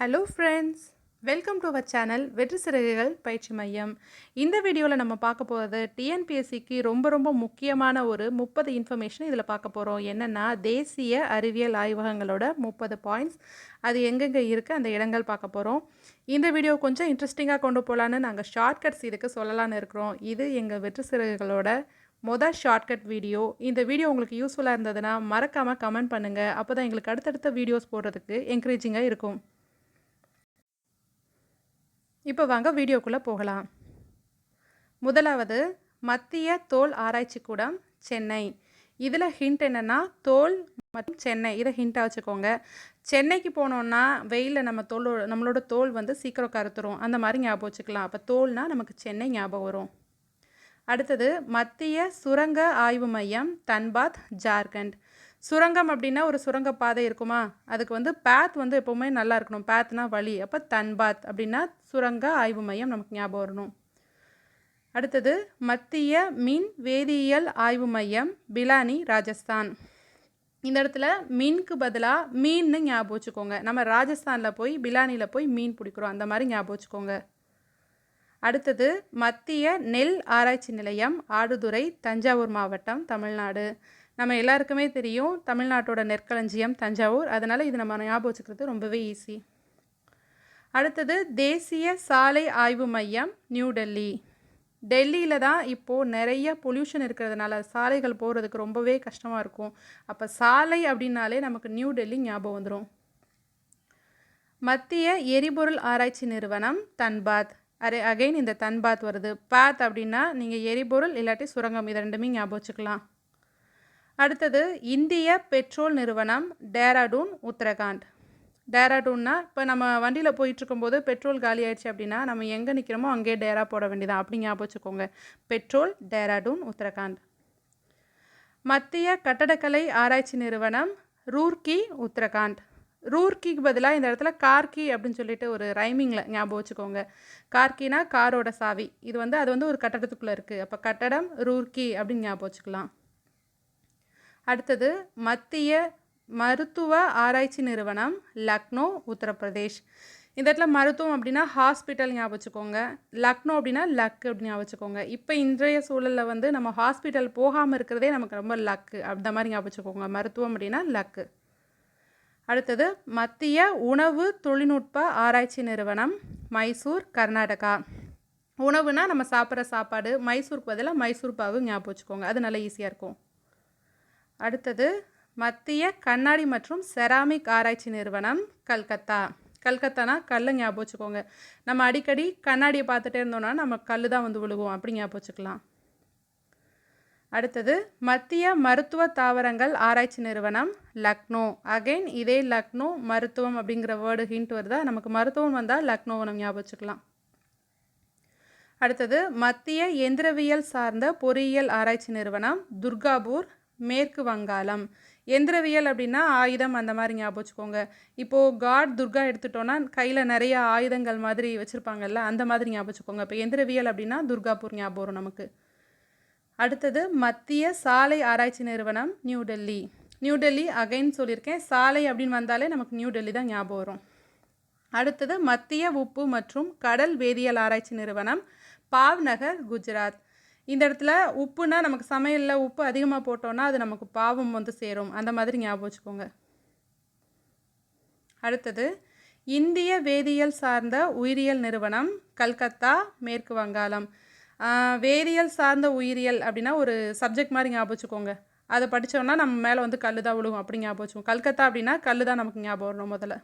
Hello friends welcome to our channel Vetri Siragugal பயிற்சி மையம் இந்த வீடியோவில் நம்ம பார்க்க போகிறது டிஎன்பிஎஸ்சிக்கு ரொம்ப ரொம்ப முக்கியமான ஒரு முப்பது இன்ஃபர்மேஷன் இதில் பார்க்க போகிறோம் என்னென்னா தேசிய அறிவியல் ஆய்வகங்களோட முப்பது பாயிண்ட்ஸ் அது எங்கெங்கே இருக்குது அந்த இடங்கள் பார்க்க போகிறோம் இந்த வீடியோ கொஞ்சம் இன்ட்ரெஸ்டிங்காக கொண்டு போகலான்னு நாங்கள் ஷார்ட்கட்ஸ் இதுக்கு சொல்லலான்னு இருக்கிறோம். இது எங்கள் வெற்றி சிறகுகளோட மொதல் ஷார்ட்கட் வீடியோ இந்த வீடியோ உங்களுக்கு யூஸ்ஃபுல்லாக இருந்ததுன்னா மறக்காமல் கமெண்ட் பண்ணுங்கள் அப்போ தான் எங்களுக்கு அடுத்தடுத்த வீடியோஸ் போடுறதுக்கு என்கரேஜிங்காக இருக்கும். இப்போ வாங்க வீடியோக்குள்ளே போகலாம். முதலாவது மத்திய தோல் ஆராய்ச்சி கூடம் சென்னை. இதில் ஹிண்ட் என்னென்னா தோல் மற்றும் சென்னை. இதை ஹிண்ட்டாக வச்சுக்கோங்க. சென்னைக்கு போனோன்னா வெயிலில் நம்ம தோலோ நம்மளோட தோல் வந்து சீக்கிரம் கருத்துரும். அந்த மாதிரி ஞாபகம் வச்சுக்கலாம். அப்போ தோல்னால் நமக்கு சென்னை ஞாபகம் வரும். அடுத்தது மத்திய சுரங்க ஆய்வு மையம் தன்பாத் ஜார்க்கண்ட். சுரங்கம் அப்படின்னா ஒரு சுரங்கப்பாதை இருக்குமா? அதுக்கு வந்து பேத் வந்து எப்போவுமே நல்லா இருக்கணும். பேத்னா வழி. அப்போ தன்பாத் அப்படின்னா சுரங்க ஆய்வு மையம் நமக்கு ஞாபகம் வரணும். அடுத்தது மத்திய மின் வேதியியல் ஆய்வு மையம் பிலானி ராஜஸ்தான். இந்த இடத்துல மீனுக்கு பதிலாக மீன்னு ஞாபகம் வச்சுக்கோங்க. நம்ம ராஜஸ்தானில் போய் பிலானியில் போய் மீன் பிடிக்கிறோம். அந்த மாதிரி ஞாபகம் வச்சுக்கோங்க. அடுத்தது மத்திய நெல் ஆராய்ச்சி நிலையம் ஆடுதுறை தஞ்சாவூர் மாவட்டம் தமிழ்நாடு. நம்ம எல்லாருக்குமே தெரியும் தமிழ்நாட்டோட நெற்களஞ்சியம் தஞ்சாவூர். அதனால் இது நம்ம ஞாபகம் வச்சுக்கிறது ரொம்பவே ஈஸி அடுத்தது தேசிய சாலை ஆய்வு மையம் நியூ டெல்லி. டெல்லியில் தான் இப்போது நிறைய பொல்யூஷன் இருக்கிறதுனால சாலைகள் போகிறதுக்கு ரொம்பவே கஷ்டமாக இருக்கும். அப்போ சாலை அப்படின்னாலே நமக்கு நியூ டெல்லி ஞாபகம் வந்துடும் மத்திய எரிபொருள் ஆராய்ச்சி நிறுவனம் தன்பாத். அரே அகைன் இந்த தன்பாத் வருது. பாத் அப்படின்னா நீங்கள் எரிபொருள் இல்லாட்டி சுரங்கம் இது ரெண்டுமே ஞாபகம் வச்சுக்கலாம். அடுத்தது இந்திய பெட்ரோல் நிறுவனம் டேராடூன் உத்தரகாண்ட். டேராடூன்னா இப்போ நம்ம வண்டியில் போயிட்டுருக்கும்போது பெட்ரோல் காலி ஆயிடுச்சு அப்படின்னா நம்ம எங்கே நிற்கிறோமோ அங்கேயே டேரா போட வேண்டியதான் அப்படி ஞாபகம் வச்சுக்கோங்க. பெட்ரோல் டேராடூன் உத்தரகாண்ட். மத்திய கட்டடக்கலை ஆராய்ச்சி நிறுவனம் ரூர்கி உத்தரகாண்ட். ரூர்கிக்கு பதிலாக இந்த இடத்துல கார்கி அப்படின்னு சொல்லிட்டு ஒரு ரைமிங்கில் ஞாபகம் வச்சுக்கோங்க. கார்கினா காரோட சாவி. இது வந்து அது வந்து ஒரு கட்டடத்துக்குள்ளே இருக்குது அப்போ கட்டடம் ரூர்கி அப்படின்னு ஞாபகம் வச்சுக்கலாம். அடுத்தது மத்திய மருத்துவ ஆராய்ச்சி நிறுவனம் லக்னோ உத்தரப்பிரதேஷ். இந்த இடத்துல மருத்துவம் அப்படின்னா ஹாஸ்பிட்டல் ஞாபகம் வச்சுக்கோங்க லக்னோ அப்படின்னா லக் அப்படின்னு ஞாபகம் வச்சுக்கோங்க இப்போ இன்றைய சூழலில் வந்து நம்ம ஹாஸ்பிட்டல் போகாமல் இருக்கிறதே நமக்கு ரொம்ப லக்கு. அந்த மாதிரி ஞாபகம் வச்சுக்கோங்க மருத்துவம் அப்படின்னா லக்கு. அடுத்தது மத்திய உணவு தொழில்நுட்ப ஆராய்ச்சி நிறுவனம் மைசூர் கர்நாடகா. உணவுனா நம்ம சாப்பிட்ற சாப்பாடு மைசூருக்கு பதிலாக மைசூர் பாவு ஞாபகம் வச்சுக்கோங்க அது நல்லா ஈஸியாக இருக்கும். அடுத்தது மத்திய கண்ணாடி மற்றும் செராமிக் ஆராய்ச்சி நிறுவனம் கல்கத்தா. கல்கத்தானா? கல் ஞாபகம் வச்சுக்கோங்க. நம்ம அடிக்கடி கண்ணாடியை பார்த்துட்டே இருந்தோம்னா நம்ம கல் தான் வந்து விழுகும். அப்படி ஞாபகம் வச்சுக்கலாம். அடுத்தது மத்திய மருத்துவ தாவரங்கள் ஆராய்ச்சி நிறுவனம் லக்னோ. அகைன் இதே லக்னோ மருத்துவம் அப்படிங்கிற வேர்டு ஹிண்ட் வருதா? நமக்கு மருத்துவம் வந்தால் லக்னோவை நம்ம ஞாபகம் வச்சுக்கலாம். அடுத்தது மத்திய எந்திரவியல் சார்ந்த பொறியியல் ஆராய்ச்சி நிறுவனம் துர்காபூர். மேற்கு வங்காளம். எந்திரவியல் அப்படின்னா ஆயுதம் அந்த மாதிரி ஞாபகம் வச்சுக்கோங்க. இப்போது காட் துர்கா எடுத்துட்டோன்னா கையில் நிறைய ஆயுதங்கள் மாதிரி வச்சுருப்பாங்கல்ல அந்த மாதிரி ஞாபகம் வச்சுக்கோங்க. இப்போ எந்திரவியல் அப்படின்னா துர்காபூர் ஞாபகம் வரும் நமக்கு. அடுத்தது மத்திய சாலை ஆராய்ச்சி நிறுவனம் New Delhi. New Delhi again சொல்லியிருக்கேன். சாலை அப்படின்னு வந்தாலே நமக்கு நியூ டெல்லி தான் ஞாபகம் வரும். அடுத்தது மத்திய உப்பு மற்றும் கடல் வேதியியல் ஆராய்ச்சி நிறுவனம் பாவ்நகர் குஜராத். இந்த இடத்துல உப்புனா நமக்கு சமையலில் உப்பு அதிகமாக போட்டோன்னா அது நமக்கு பாவம் வந்து சேரும். அந்த மாதிரி ஞாபகம் வச்சுக்கோங்க. அடுத்தது இந்திய வேதியியல் சார்ந்த உயிரியல் நிறுவனம் கல்கத்தா மேற்கு வங்காளம். வேதியியல் சார்ந்த உயிரியல் அப்படின்னா ஒரு சப்ஜெக்ட் மாதிரி ஞாபகம் வச்சுக்கோங்க. அதை படித்தோன்னா நம்ம மேலே வந்து கல் தான் விழுகும் அப்படி ஞாபகம் வச்சுக்கோங்க. கல்கத்தா அப்படின்னா கல் தான் நமக்கு ஞாபகம் வரணும் முதல்ல.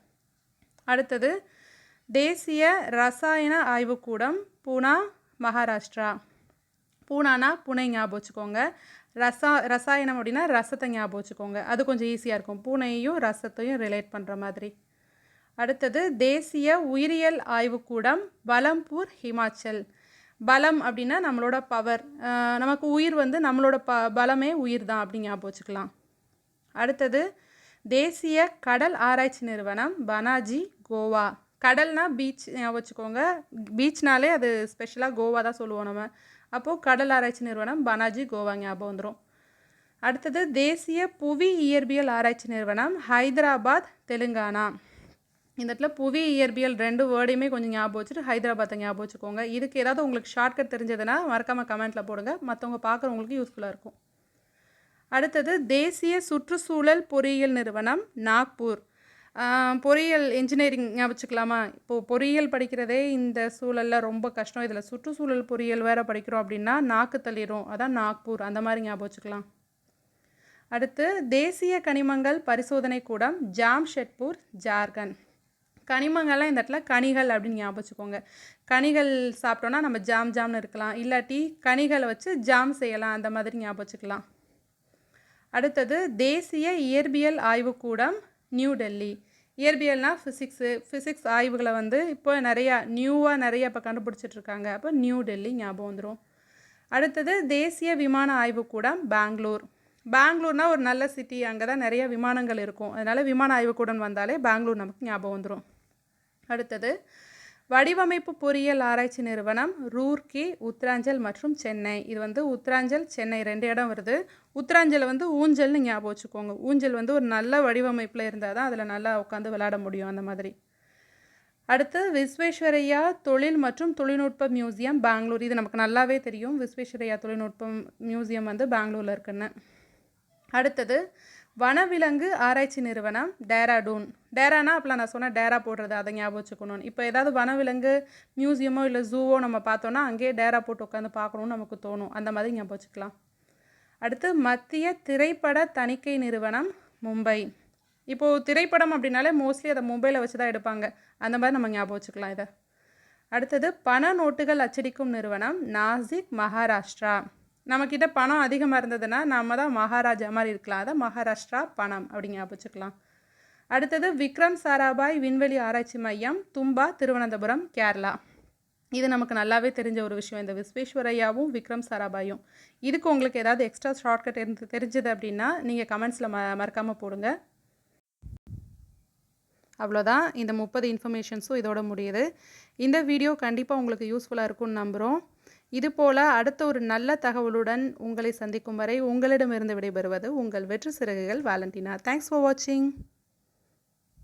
அடுத்தது தேசிய ரசாயன ஆய்வுக்கூடம் பூனா மகாராஷ்டிரா. பூனானா புனை ஞாபகம் வச்சுக்கோங்க. ரசா ரசாயனம் அப்படின்னா ரசத்தை ஞாபகம் வச்சுக்கோங்க. அது கொஞ்சம் ஈஸியாக இருக்கும். பூனையையும் ரசத்தையும் ரிலேட் பண்ணுற மாதிரி. அடுத்தது தேசிய உயிரியல் ஆய்வுக்கூடம் பலம்பூர் ஹிமாச்சல். பலம் அப்படின்னா நம்மளோட பவர் நமக்கு உயிர் வந்து நம்மளோட ப பலமே உயிர் தான் அப்படி ஞாபகம் வச்சுக்கலாம். அடுத்தது தேசிய கடல் ஆராய்ச்சி நிறுவனம் பனாஜி கோவா. கடல்னா பீச் ஞாபகம் வச்சுக்கோங்க. பீச்னாலே அது ஸ்பெஷலாக கோவா தான் சொல்லுவோம் நம்ம. அப்போது கடல் ஆராய்ச்சி நிறுவனம் பனாஜி கோவா ஞாபகம் வந்துடும் அடுத்தது தேசிய புவி இயற்பியல் ஆராய்ச்சி நிறுவனம் ஹைதராபாத் தெலுங்கானா. இந்த இடத்துல புவி இயற்பியல் ரெண்டு வேர்டையுமே கொஞ்சம் ஞாபகம் வச்சுட்டு ஹைதராபாத்தை ஞாபகம் வச்சுக்கோங்க. இதுக்கு ஏதாவது உங்களுக்கு ஷார்ட்கட் தெரிஞ்சதுன்னா மறக்காமல் கமெண்ட்டில் போடுங்க. மற்றவங்க பார்க்குறவங்களுக்கு யூஸ்ஃபுல்லாக இருக்கும். அடுத்தது தேசிய சுற்றுச்சூழல் பொறியியல் நிறுவனம் நாக்பூர். பொறியியல் இன்ஜினியரிங் ஞாபகம் வச்சுக்கலாமா இப்போது பொறியியல் படிக்கிறதே இந்த சூழலில் ரொம்ப கஷ்டம். இதில் சுற்றுச்சூழல் பொறியியல் வேறு படிக்கிறோம் அப்படின்னா நாக்கு தள்ளிடும் அதான் நாக்பூர். அந்த மாதிரி ஞாபகம் வச்சுக்கலாம். அடுத்து தேசிய கனிமங்கள் பரிசோதனை கூடம் ஜாம்ஷெட்பூர் ஜார்க்கண்ட். கனிமங்கள்லாம் இந்த இடத்துல கனிகள் அப்படின்னு ஞாபகம் வச்சுக்கோங்க. கனிகள் சாப்பிட்டோன்னா நம்ம ஜாம் ஜாம்னு இருக்கலாம். இல்லாட்டி கனிகளை வச்சு ஜாம் செய்யலாம். அந்த மாதிரி ஞாபகம் வச்சுக்கலாம். அடுத்தது தேசிய இயற்பியல் ஆய்வுக்கூடம் நியூ டெல்லி. இயற்பியல்னால் ஃபிசிக்ஸு ஃபிசிக்ஸ் ஆய்வுகளை வந்து இப்போ நிறையா நியூவாக நிறைய இப்போ கண்டுபிடிச்சிட்ருக்காங்க. அப்போ நியூ டெல்லி ஞாபகம் வந்துடும் அடுத்தது தேசிய விமான ஆய்வுக்கூடம் பெங்களூர் பெங்களூர்னால் ஒரு நல்ல சிட்டி அங்கே தான் நிறைய விமானங்கள் இருக்கும். அதனால் விமான ஆய்வுக்கூடம் வந்தாலே பெங்களூர் நமக்கு ஞாபகம் வந்துடும் அடுத்தது வடிவமைப்பு பொறியியல் ஆராய்ச்சி நிறுவனம் ரூர்க்கி உத்தராஞ்சல் மற்றும் சென்னை. இது வந்து உத்தராஞ்சல் சென்னை ரெண்டு இடம் வருது. உத்தராஞ்சல் வந்து ஊஞ்சல்னு ஞாபகம் வச்சுக்கோங்க. ஊஞ்சல் வந்து ஒரு நல்ல வடிவமைப்பில் இருந்தால் தான் அதில் நல்லா உட்காந்து விளையாட முடியும் அந்த மாதிரி. அடுத்து விஸ்வேஸ்வரையா தொழில் மற்றும் தொழில்நுட்ப மியூசியம் பெங்களூர். இது நமக்கு நல்லாவே தெரியும். விஸ்வேஸ்வரையா தொழில்நுட்பம் மியூசியம் வந்து பெங்களூரில் இருக்குன்னு. அடுத்தது வனவிலங்கு ஆராய்ச்சி நிறுவனம் டேராடூன். டேரானா அப்போலாம் நான் சொன்னேன் டேரா போடுறது அதை ஞாபகம் வச்சுக்கணும். இப்போ ஏதாவது வனவிலங்கு மியூசியமோ இல்லை ஜூவோ நம்ம பார்த்தோன்னா அங்கேயே டேரா போட்டு உட்காந்து பார்க்கணும்னு நமக்கு தோணும். அந்த மாதிரி ஞாபகம் வச்சுக்கலாம். அடுத்து மத்திய திரைப்பட தணிக்கை நிறுவனம் மும்பை. இப்போது திரைப்படம் அப்படின்னாலே மோஸ்ட்லி அதை மும்பையில் வச்சு தான் எடுப்பாங்க. அந்த மாதிரி நம்ம ஞாபகம் வச்சுக்கலாம் இதை. அடுத்தது பண நோட்டுகள் அச்சடிக்கும் நிறுவனம் நாசிக் மகாராஷ்டிரா. நம்மக்கிட்ட பணம் அதிகமாக இருந்ததுன்னா நம்ம தான் மகாராஜா மாதிரி இருக்கலாம். அதை மகாராஷ்டிரா பணம் அப்படிங்க ஞாபகம் அடுத்தது விக்ரம் சாராபாய் விண்வெளி ஆராய்ச்சி மையம் தும்பா திருவனந்தபுரம் கேரளா. இது நமக்கு நல்லாவே தெரிஞ்ச ஒரு விஷயம். இந்த விஸ்வேஸ்வரையாவும் விக்ரம் சாராபாயும். இதுக்கு உங்களுக்கு ஏதாவது எக்ஸ்ட்ரா ஷார்ட்கட் இருந்து தெரிஞ்சது அப்படின்னா நீங்கள் கமெண்ட்ஸில் ம மறக்காமல் போடுங்க. அவ்வளோதான். இந்த முப்பது இன்ஃபர்மேஷன்ஸும் இதோட முடியுது. இந்த வீடியோ கண்டிப்பாக உங்களுக்கு யூஸ்ஃபுல்லாக இருக்கும்னு நம்புகிறோம் இதுபோல் அடுத்த ஒரு நல்ல தகவலுடன் உங்களை சந்திக்கும் வரை உங்களிடமிருந்து விடைபெறுவது உங்கள் வெற்றி சிறகுகள் வாலண்டினா. தேங்க்ஸ் ஃபார் வாட்சிங்